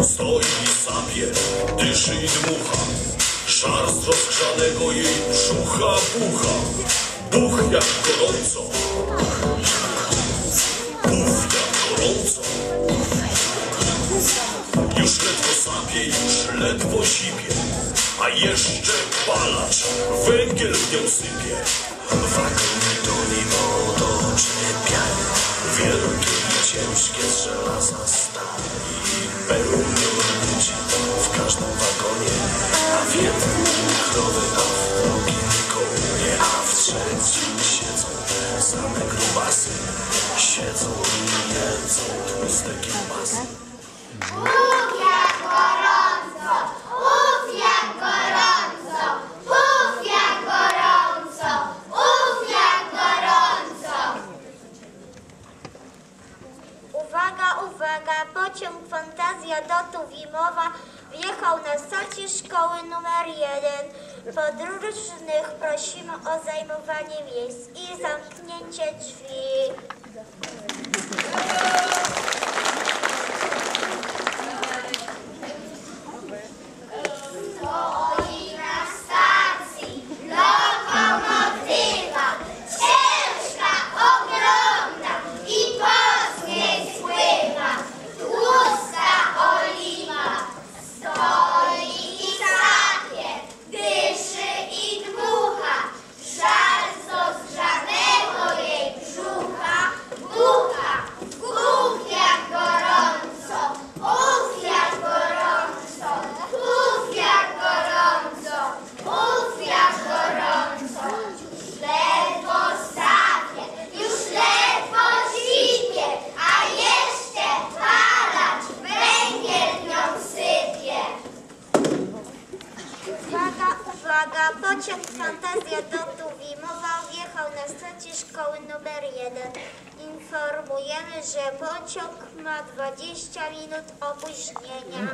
Stoi i sapie, dyszy i dmucha. Szar z rozgrzanego jej brzucha bucha. Buch jak gorąco. Buch jak gorąco. Już ledwo sapie, już ledwo sipie. A jeszcze palacz węgiel w nią sypie. Wagonie do niego otoczy Wielkie i ciężkie z żelaza stali o zajmowanie miejsc i zamknięcie drzwi. Uwaga, pociąg Fantazja do Tuwimowa wjechał na stację szkoły numer 1. Informujemy, że pociąg ma 20 minut opóźnienia.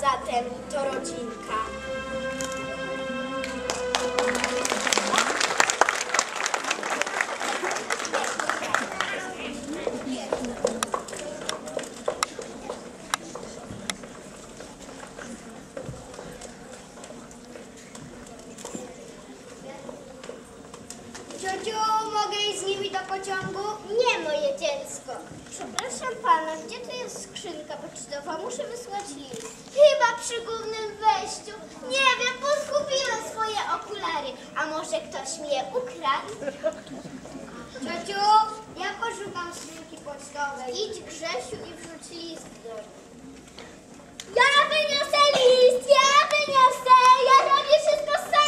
zatem to rodzinka. gdzie tu jest skrzynka pocztowa? Muszę wysłać list. Chyba przy głównym wejściu. Nie wiem, poskupiłem swoje okulary. A może ktoś mi je ukradł? Ciociu, ja poszukam skrzynki pocztowej. Idź Grzesiu i wrzuć list do. Ja wyniosę list, ja wyniosę, ja robię wszystko sam.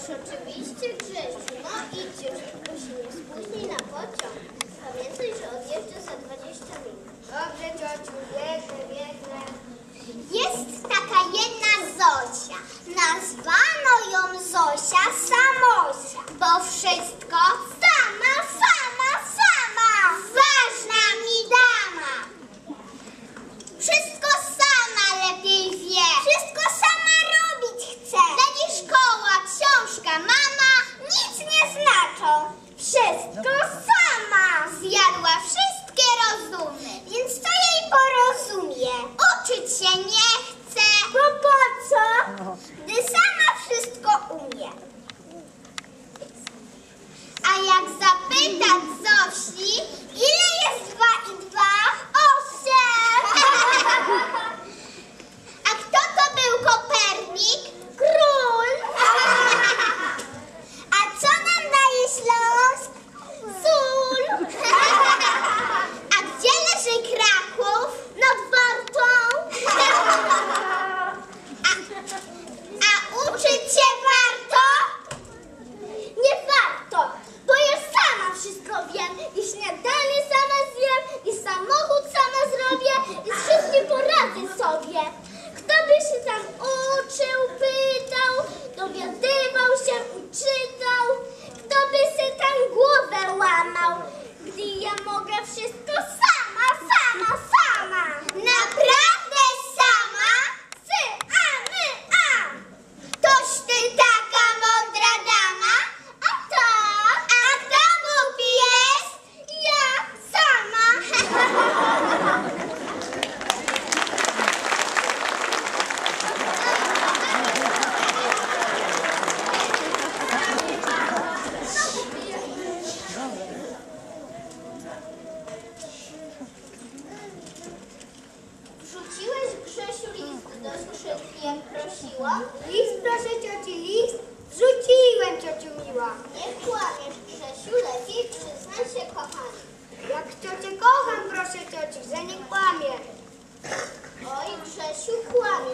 Oczywiście, Grzesiu. No idź musimy bo na pociąg. Pamiętaj, że odjeżdża za 20 minut. Dobrze, ciociu, biegnę, biegnę. Jest taka jedna Zosia. Nazwano ją Zosia Samosia, bo wszystko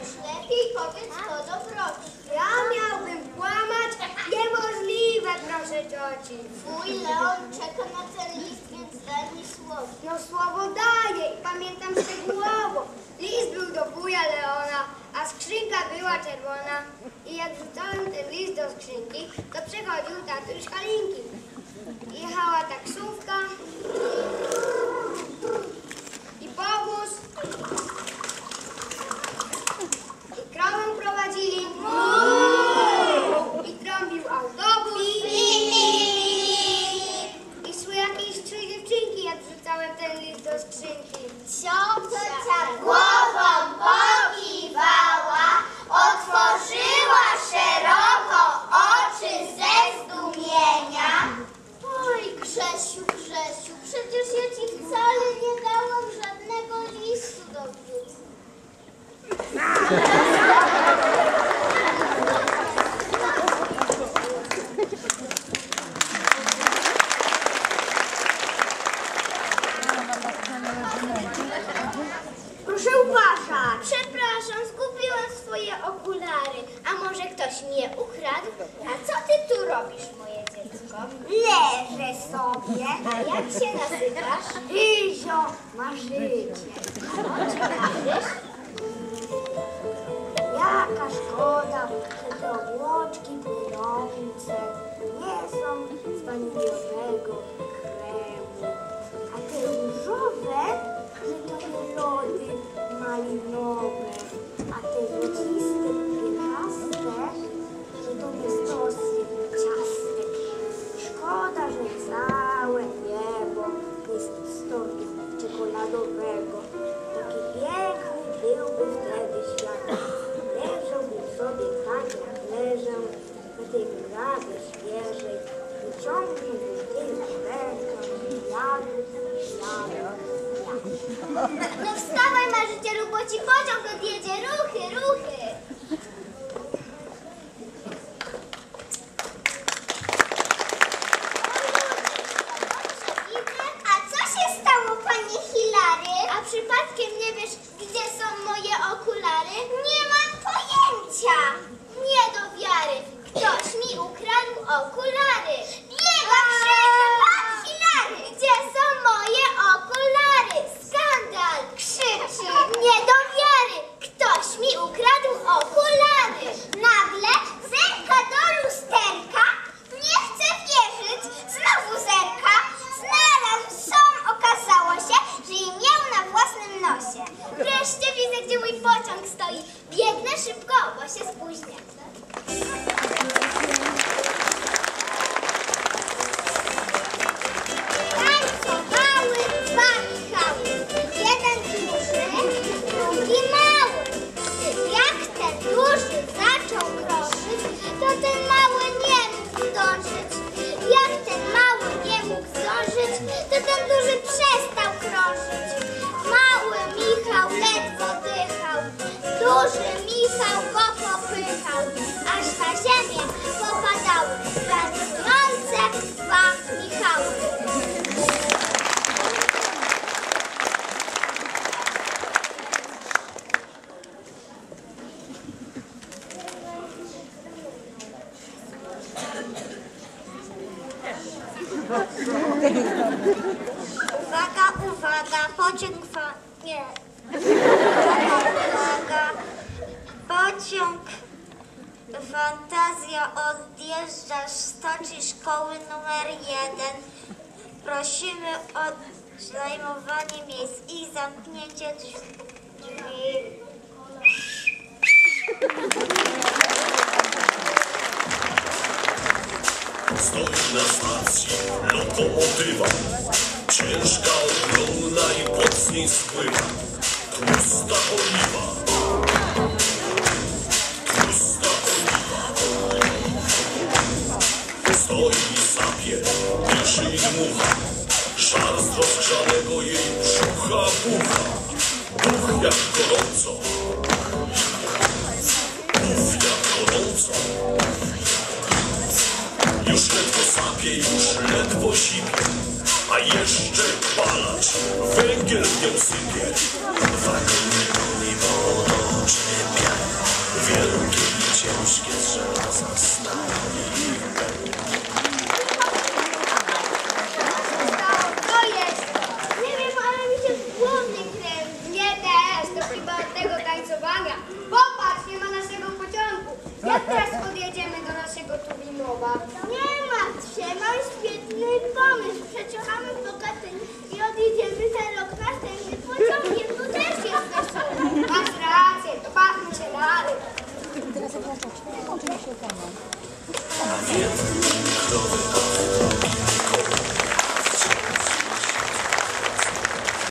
Już lepiej powiedz, co dobroci. Ja miałbym kłamać? Niemożliwe, proszę cioci. Mój Leon czeka na ten list, więc daj mi słowo. No słowo daję i pamiętam szczegółowo. List był do wuja Leona, a skrzynka była czerwona. I jak wrzucałem ten list do skrzynki, to przechodził tatuś Halinka. ktoś mnie ukradł. A co ty tu robisz, moje dziecko? Leżę sobie. A jak się nazywasz? Ryzio, masz życie. A czy? Jaka szkoda, że te obłoczki w nie są z pani Biorego. Fantazja odjeżdża z stoczy szkoły numer jeden. Prosimy o zajmowanie miejsc i zamknięcie drzwi. Stoi na stacji lokomotywa Ciężka, ogromna i pod z niej spływa jak gorąco. Duch jak gorąco. Już ledwo sapie, już ledwo sipie A jeszcze palacz węgiel w nią sypie Wagony Jak teraz podjedziemy do naszego Tuwimowa? Nie martw się, mam świetny pomysł. Przeciągamy po Katyń i odjedziemy za rok następnym pociągiem. Tu też jest wesoło. Masz rację, to bawmy się dalej. Krowy